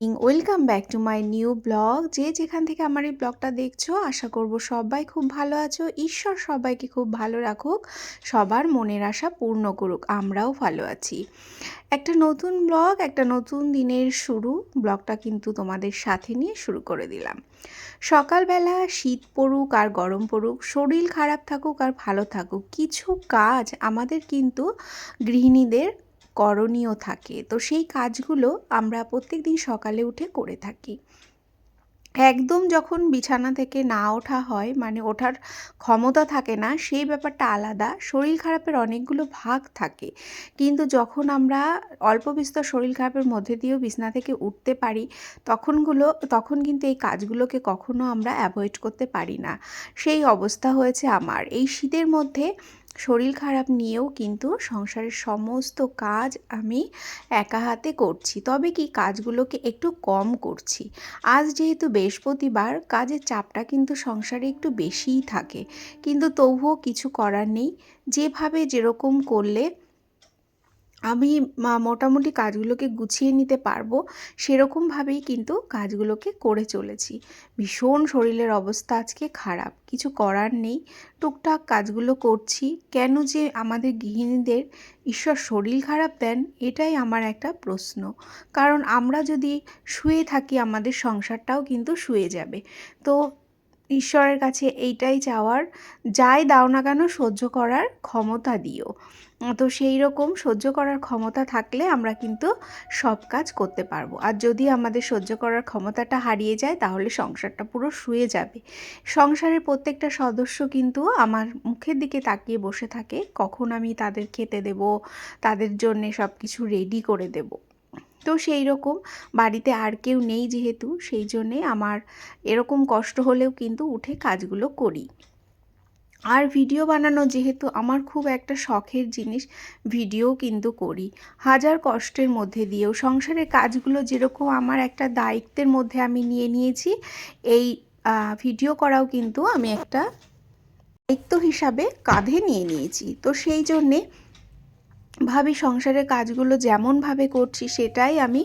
Welcome back to my new blog. যে যেখান থেকে আমার এই ব্লগটা দেখছ, আশা করব সবাই খুব ভালো আছো। ঈশ্বর সবাইকে খুব ভালো রাখুক, সবার মনের আশা পূর্ণ করুক, আমরাও ভালো আছি। একটা নতুন ব্লগ, একটা নতুন দিনের শুরু, ব্লগটা কিন্তু তোমাদের সাথে নিয়ে শুরু করে দিলাম। সকালবেলা শীত পড়ুক আর গরম পড়ুক, শরীর খারাপ থাকুক আর ভালো থাকুক, কিছু কাজ আমাদের কিন্তু গৃহিণীদের করণীয় থাকে। তো সেই কাজগুলো আমরা প্রত্যেক দিন সকালে উঠে করে থাকি। একদম যখন বিছানা থেকে না ওঠা হয় মানে ওঠার ক্ষমতা থাকে না, সেই ব্যাপারটা আলাদা। শরীর খারাপের অনেকগুলো ভাগ থাকে। কিন্তু যখন আমরা অল্প বিস্তর শরীর খারাপের মধ্যে দিয়েও বিছনা থেকে উঠতে পারি, তখনগুলো, তখন কিন্তু এই কাজগুলোকে কখনো আমরা অ্যাভয়েড করতে পারি না। সেই অবস্থা হয়েছে আমার। এই শীতের মধ্যে শরীর খারাপ নিয়েও কিন্তু সংসারের সমস্ত কাজ আমি একা হাতে করছি। তবে কি কাজগুলোকে একটু কম করছি। আজ যেহেতু বৃহস্পতিবার, কাজের চাপটা কিন্তু সংসারে একটু বেশিই থাকে। কিন্তু তবুও কিছু করার নেই। যেভাবে যেরকম করলে আমি মোটামুটি কাজগুলোকে গুছিয়ে নিতে পারব, সেরকমভাবেই কিন্তু কাজগুলোকে করে চলেছি। ভীষণ শরীরের অবস্থা আজকে খারাপ, কিছু করার নেই। টুকটাক কাজগুলো করছি, কেন যে আমাদের গৃহিণীদের ঈশ্বর শরীর খারাপ দেন, এটাই আমার একটা প্রশ্ন। কারণ আমরা যদি শুয়ে থাকি, আমাদের সংসারটাও কিন্তু শুয়ে যাবে। তো ঈশ্বরের কাছে এইটাই চাওয়ার, যাই দাও না কেন সহ্য করার ক্ষমতা দিও। তো সেই রকম সহ্য করার ক্ষমতা থাকলে আমরা কিন্তু সব কাজ করতে পারব। আর যদি আমাদের সহ্য করার ক্ষমতাটা হারিয়ে যায়, তাহলে সংসারটা পুরো শুয়ে যাবে। সংসারের প্রত্যেকটা সদস্য কিন্তু আমার মুখের দিকে তাকিয়ে বসে থাকে, কখন আমি তাদের খেতে দেব, তাদের জন্যে সব কিছু রেডি করে দেব। তো সেই রকম। বাড়িতে আর কেউ নেই যেহেতু, সেই জন্যে আমার এরকম কষ্ট হলেও কিন্তু উঠে কাজগুলো করি। আর ভিডিও বানানো যেহেতু আমার খুব একটা শখের জিনিস, ভিডিও কিন্তু করি। হাজার কষ্টের মধ্যে দিয়েও, সংসারের কাজগুলো যেরকম আমার একটা দায়িত্বের মধ্যে আমি নিয়ে নিয়েছি, এই ভিডিও করাও কিন্তু আমি একটা দায়িত্ব হিসাবে কাঁধে নিয়ে নিয়েছি। তো সেই জন্যে ভাবি সংসারের কাজগুলো যেমনভাবে করছি, সেটাই আমি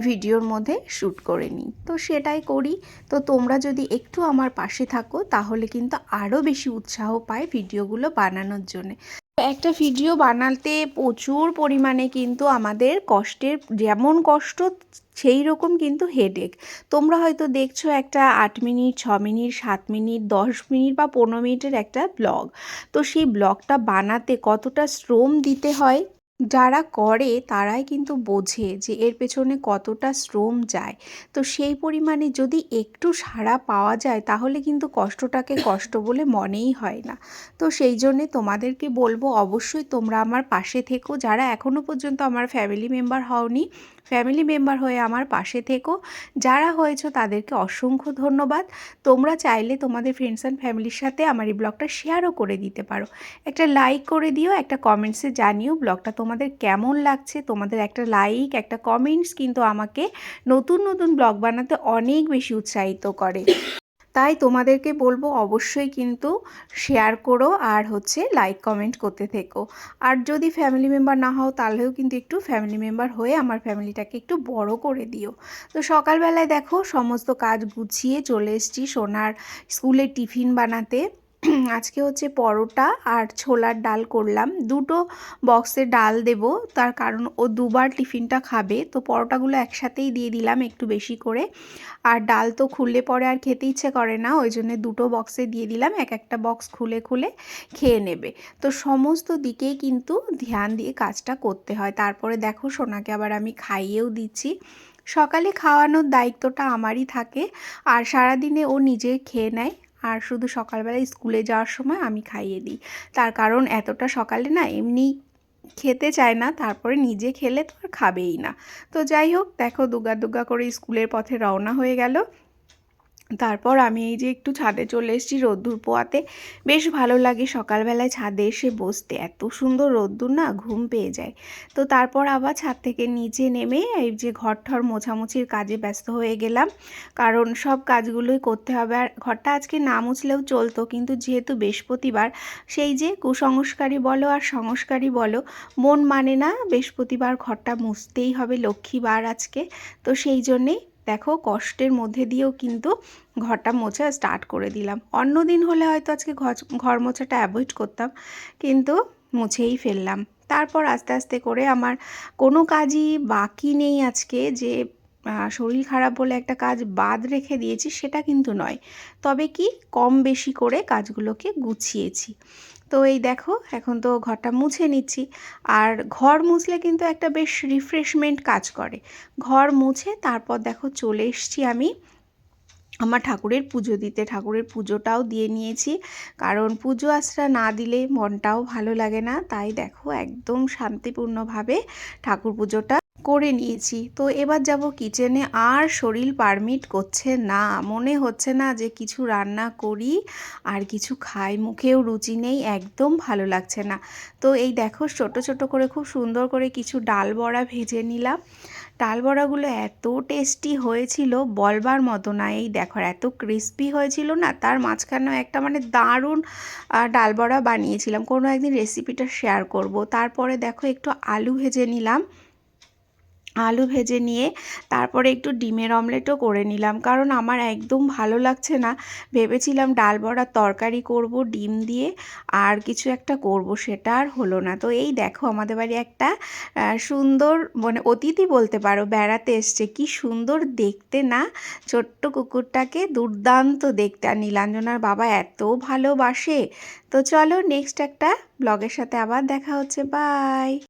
ভিডিওর মধ্যে শ্যুট করে নিই। তো সেটাই করি। তো তোমরা যদি একটু আমার পাশে থাকো, তাহলে কিন্তু আরও বেশি উৎসাহ পায় ভিডিওগুলো বানানোর জন্যে। একটা ভিডিও বানাতে প্রচুর পরিমাণে কিন্তু আমাদের কষ্টের, যেমন কষ্ট, সেই রকম কিন্তু হেডেক তোমরা হয়তো দেখছ একটা আট মিনিট, ছ মিনিট, সাত মিনিট, দশ মিনিট বা পনেরো মিনিটের একটা ব্লগ। তো সেই ব্লগটা বানাতে কতটা শ্রম দিতে হয় যারা করে তারাই কিন্তু বোঝে যে এর পেছনে কতটা শ্রম যায়। তো সেই পরিমাণে যদি একটু সাড়া পাওয়া যায় তাহলে কিন্তু কষ্টটাকে কষ্ট বলে মনেই হয় না। তো সেই জন্যে তোমাদেরকে বলব অবশ্যই তোমরা আমার পাশে থেকো। যারা এখনও পর্যন্ত আমার ফ্যামিলি মেম্বার হওনি ফ্যামিলি মেম্বার হয়ে আমার পাশে থেকো। যারা হয়েছো তাদেরকে অসংখ্য ধন্যবাদ। তোমরা চাইলে তোমাদের ফ্রেন্ডস অ্যান্ড ফ্যামিলির সাথে আমার এই ব্লগটা শেয়ারও করে দিতে পারো। একটা লাইক করে দিও, একটা কমেন্টসে জানিও ব্লগটা তোমাদের কেমন লাগছে। তোমাদের একটা লাইক একটা কমেন্টস কিন্তু আমাকে নতুন নতুন ব্লগ বানাতে অনেক বেশি উৎসাহিত করে। তাই তোমাদেরকে বলব অবশ্যই কিন্তু শেয়ার করো আর হচ্ছে লাইক কমেন্ট করতে থেকো। আর যদি ফ্যামিলি মেম্বার না হও তাহলেও কিন্তু একটু ফ্যামিলি মেম্বার হয়ে আমার ফ্যামিলিটাকে একটু বড় করে দিও। তো সকালবেলায় দেখো সমস্ত কাজ গুছিয়ে চলে এসছি সোনার স্কুলে টিফিন বানাতে। আজকে হচ্ছে পরোটা আর ছোলার ডাল করলাম। দুটো বক্সে ডাল দেব, তার কারণ ও দুবার টিফিনটা খাবে, তো পরোটাগুলো একসাথেই দিয়ে দিলাম একটু বেশি করে। আর ডাল তো খুললে পরে আর খেতে ইচ্ছে করে না, ওই জন্য দুটো বক্সে দিয়ে দিলাম, এক একটা বক্স খুলে খুলে খেয়ে নেবে। তো সমস্ত দিকেই কিন্তু ধ্যান দিয়ে কাজটা করতে হয়। তারপরে দেখো সোনাকে আবার আমি খাইয়েও দিচ্ছি। সকালে খাওয়ানোর দায়িত্বটা আমারই থাকে, আর সারাদিনে ও নিজে খেয়ে নেয়। আর শুধু সকালবেলা স্কুলে যাওয়ার সময় আমি খাইয়ে দিই। তার কারণ এতটা সকালে না এমনি খেতে চায় না, তারপরে নিজে খেলে তো আর খাবেই না। তো যাই হোক, দেখো দুগা দুগা করে স্কুলের পথে রওনা হয়ে গেল। তারপর আমি এই যে একটু ছাদে চলে এসেছি রোদ্দুর পোয়াতে, বেশ ভালো লাগে সকালবেলায় ছাদে এসে বসতে। এত সুন্দর রোদ্দুর না, ঘুম পেয়ে যায়। তো তারপর আবার ছাদ থেকে নিচে নেমে এই যে ঘর ঠর মোছামুছির কাজে ব্যস্ত হয়ে গেলাম। কারণ সব কাজগুলোই করতে হবে। আর ঘরটা আজকে না মুছলেও চলতো, কিন্তু যেহেতু বৃহস্পতিবার, সেই যে কুসংস্কারী বলো আর সংস্কারী বলো, মন মানে না বৃহস্পতিবার ঘরটা মুছতেই হবে লক্ষ্মীবার আজকে। তো সেই জন্যেই দেখো কষ্টের মধ্যে দিয়েও কিন্তু ঘরটা মোছা স্টার্ট করে দিলাম। অন্য দিন হলে হয়তো আজকে ঘর ঘর মোছাটা অ্যাভয়েড করতাম, কিন্তু মুছেই ফেললাম। তারপর আস্তে আস্তে করে আমার কোনো কাজই বাকি নেই আজকে যে শরীর খারাপ বলে একটা কাজ বাদ রেখে দিয়েছি সেটা কিন্তু নয়। তবে কি কম বেশি করে কাজগুলোকে গুছিয়েছি। তো এই দেখো, এখন তো ঘরটা মুছে নিচ্ছি। আর ঘর মুছলে কিন্তু একটা বেশ রিফ্রেশমেন্ট কাজ করে। ঘর মুছে তারপর দেখো চলে এসছি আমি আমার ঠাকুরের পুজো দিতে। ঠাকুরের পুজোটাও দিয়ে নিয়েছি। কারণ পুজো আশ্রা না দিলে মনটাও ভালো লাগে না। তাই দেখো একদম শান্তিপূর্ণভাবে ঠাকুর পুজোটা করে নিয়েছি। তো এবার যাব কিচেনে। আর শরীর পারমিট করছে না। মনে হচ্ছে না যে কিছু রান্না করি আর কিছু খাই। মুখেও রুচি নেই। একদম ভালো লাগছে না। তো এই দেখো ছোট ছোট করে খুব সুন্দর করে কিছু ডাল বড়া ভেজে নিলাম। ডাল বড়াগুলো এত টেস্টি হয়েছিল বলবার মতো না। এই দেখো, এত ক্রিস্পি হয়েছিল না? তার মাঝখানেও একটা মানে দারুণ ডাল বড়া বানিয়েছিলাম। কোনো একদিন রেসিপিটা শেয়ার করব। তারপরে দেখো একটু আলু ভেজে নিলাম। আলু ভেজে নিয়ে তারপরে একটু ডিমের অমলেটও করে নিলাম। কারণ আমার একদম ভালো লাগছে না। ভেবেছিলাম ডাল বড়ার তরকারি করব, ডিম দিয়ে আর কিছু একটা করব, সেটা আর হলো না। তো এই দেখো আমাদের বাড়ি একটা সুন্দর মানে অতিথি বলতে পারো, বেড়াতে এসছে। কি সুন্দর দেখতে না? ছোট্ট কুকুরটাকে দুর্দান্ত দেখতে। আর নীলাঞ্জনার বাবা এত ভালোবাসে। তো চলো নেক্সট একটা ব্লগের সাথে আবার দেখা হচ্ছে। বাই